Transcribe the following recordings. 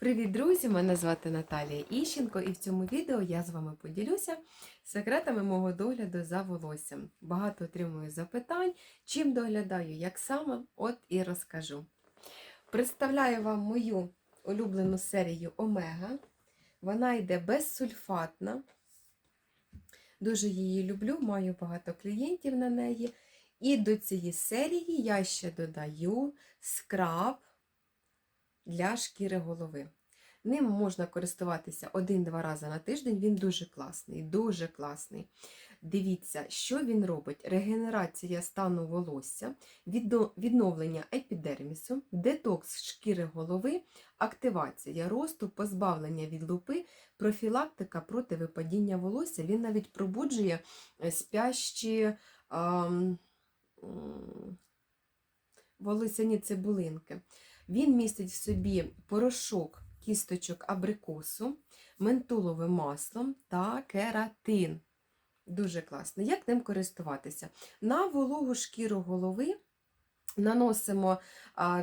Привіт, друзі! Мене звати Наталія Іщенко, і в цьому відео я з вами поділюся секретами мого догляду за волоссям. Багато отримую запитань, чим доглядаю, як саме, от і розкажу. Представляю вам мою улюблену серію Омега. Вона йде безсульфатна. Дуже її люблю, маю багато клієнтів на неї. І до цієї серії я ще додаю скраб для шкіри голови. Ним можна користуватися один-два рази на тиждень, він дуже класний, дуже класний. Дивіться, що він робить: регенерація стану волосся, відновлення епідермісу, детокс шкіри голови, активація росту, позбавлення від лупи, профілактика проти випадіння волосся. Він навіть пробуджує е, спящі волосяні цибулинки. Він містить в собі порошок кісточок абрикосу, ментолове масло та кератин. Дуже класно. Як ним користуватися? На вологу шкіру голови наносимо,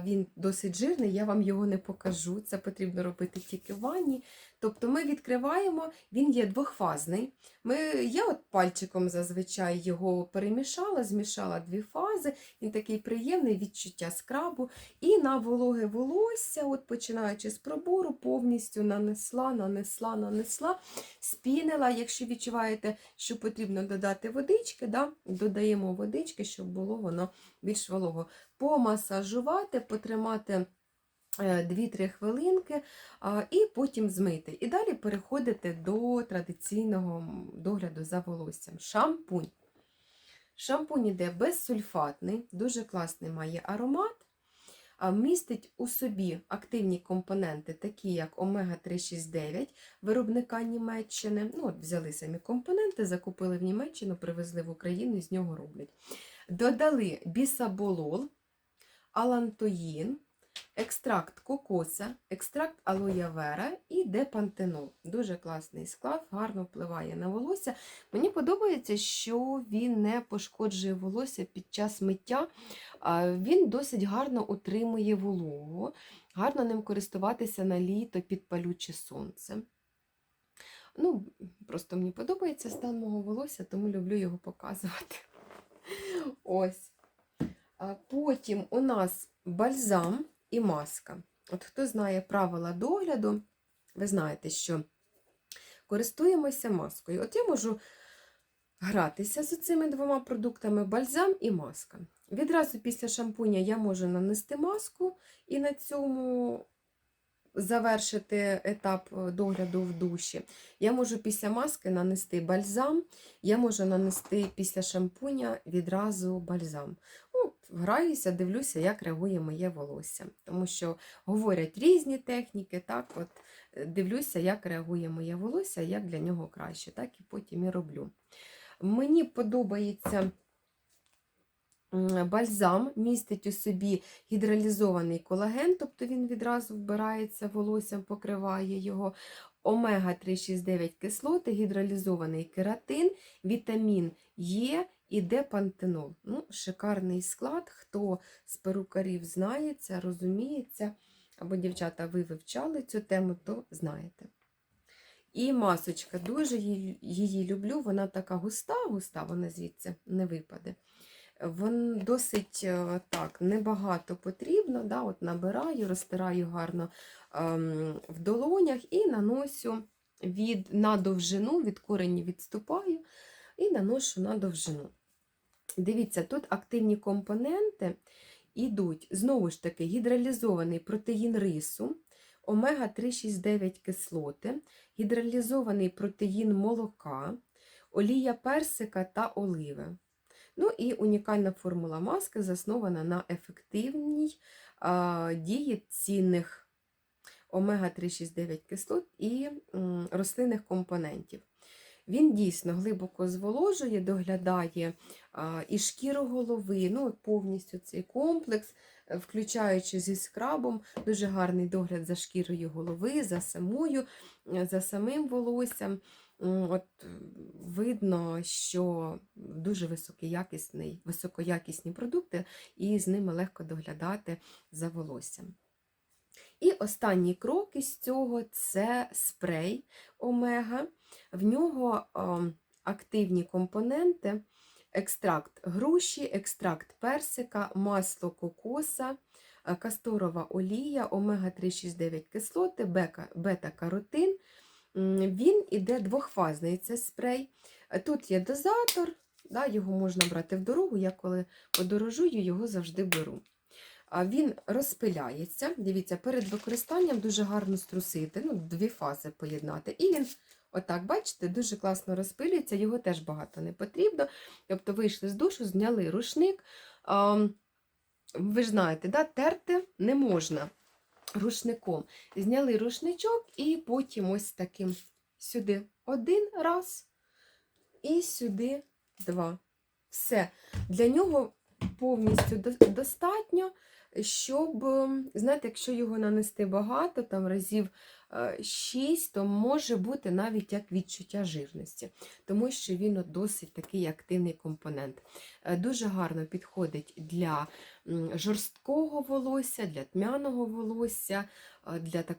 він досить жирний, я вам його не покажу. Це потрібно робити тільки в ванні. Тобто ми відкриваємо, він є двохфазний. Ми, я от пальчиком зазвичай його перемішала, змішала дві фази. Він такий приємний відчуття скрабу. І на вологе волосся, от починаючи з пробору, повністю нанесла, нанесла, нанесла, спінила. Якщо відчуваєте, що потрібно додати водички, да, додаємо водички, щоб було воно більш волого. Помасажувати, потримати. 2-3 хвилинки, і потім змити. І далі переходити до традиційного догляду за волоссям. Шампунь. Шампунь іде безсульфатний, дуже класний має аромат, містить у собі активні компоненти, такі як омега-369 виробника Німеччини. Ну, от Взяли самі компоненти, закупили в Німеччину, привезли в Україну і з нього роблять. Додали бісаболол, алантоїн, екстракт кокоса, екстракт алоя вера і депантенол. Дуже класний склад, гарно впливає на волосся. Мені подобається, що він не пошкоджує волосся під час миття. Він досить гарно утримує вологу, гарно ним користуватися на літо під палюче сонце. Ну, Просто мені подобається стан мого волосся, тому люблю його показувати. Ось. Потім у нас бальзам і маска. От хто знає правила догляду, ви знаєте, що користуємося маскою. От я можу гратися з цими двома продуктами бальзам і маска. Відразу після шампуня я можу нанести маску і на цьому завершити етап догляду в душі. Я можу після маски нанести бальзам, я можу нанести після шампуня відразу бальзам. Граюся, дивлюся, як реагує моє волосся. Тому що говорять різні техніки, так, от дивлюся, як реагує моє волосся, як для нього краще, так і потім і роблю. Мені подобається. Бальзам містить у собі гідралізований колаген, тобто він відразу вбирається волоссям, покриває його, омега-369 кислоти, гідралізований кератин, вітамін Е і депантенол. Ну, Шикарний склад. Хто з перукарів знається, розуміється, або, дівчата, ви вивчали цю тему, то знаєте. І масочка, дуже її, її люблю, вона така густа, густа, вона звідси не випаде. Вон досить е, так, небагато потрібно. Да, от Набираю, розтираю гарно ем, в долонях і наношу від, на довжину, від корені відступаю і наношу на довжину. Дивіться, тут активні компоненти йдуть, знову ж таки, гідралізований протеїн рису, омега-369 кислоти, гідралізований протеїн молока, олія персика та оливи. Ну і унікальна формула маски заснована на ефективній а, дії цінних омега-369 кислот і м, рослинних компонентів. Він дійсно глибоко зволожує, доглядає і шкіру голови, ну, повністю цей комплекс, е, включаючи зі скрабом, дуже гарний догляд за шкірою голови, за самою, е, за самим волоссям. От Видно, що дуже високоякісні продукти, і з ними легко доглядати за волоссям. І останній крок із цього це спрей Омега. В нього активні компоненти: екстракт груші, екстракт персика, масло кокоса, касторова олія, омега-369 кислоти, бета-каротин. Він іде двохфазний це спрей. Тут є дозатор, його можна брати в дорогу. Я коли подорожую, його завжди беру. Він розпиляється. Дивіться, перед використанням дуже гарно струсити, ну, дві фази поєднати. І він, отак, бачите, дуже класно розпилюється, його теж багато не потрібно. Тобто вийшли з душу, зняли рушник. Ви ж знаєте, да, терти не можна рушником. Зняли рушничок і потім ось таким сюди один раз і сюди два. Все. Для нього повністю достатньо, щоб, ем, знаєте, якщо його нанести багато, там разів 6, то може бути навіть як відчуття жирності, тому що він досить такий активний компонент. Е, Дуже гарно підходить для жорсткого волосся, для тьмяного волосся, е, для такого.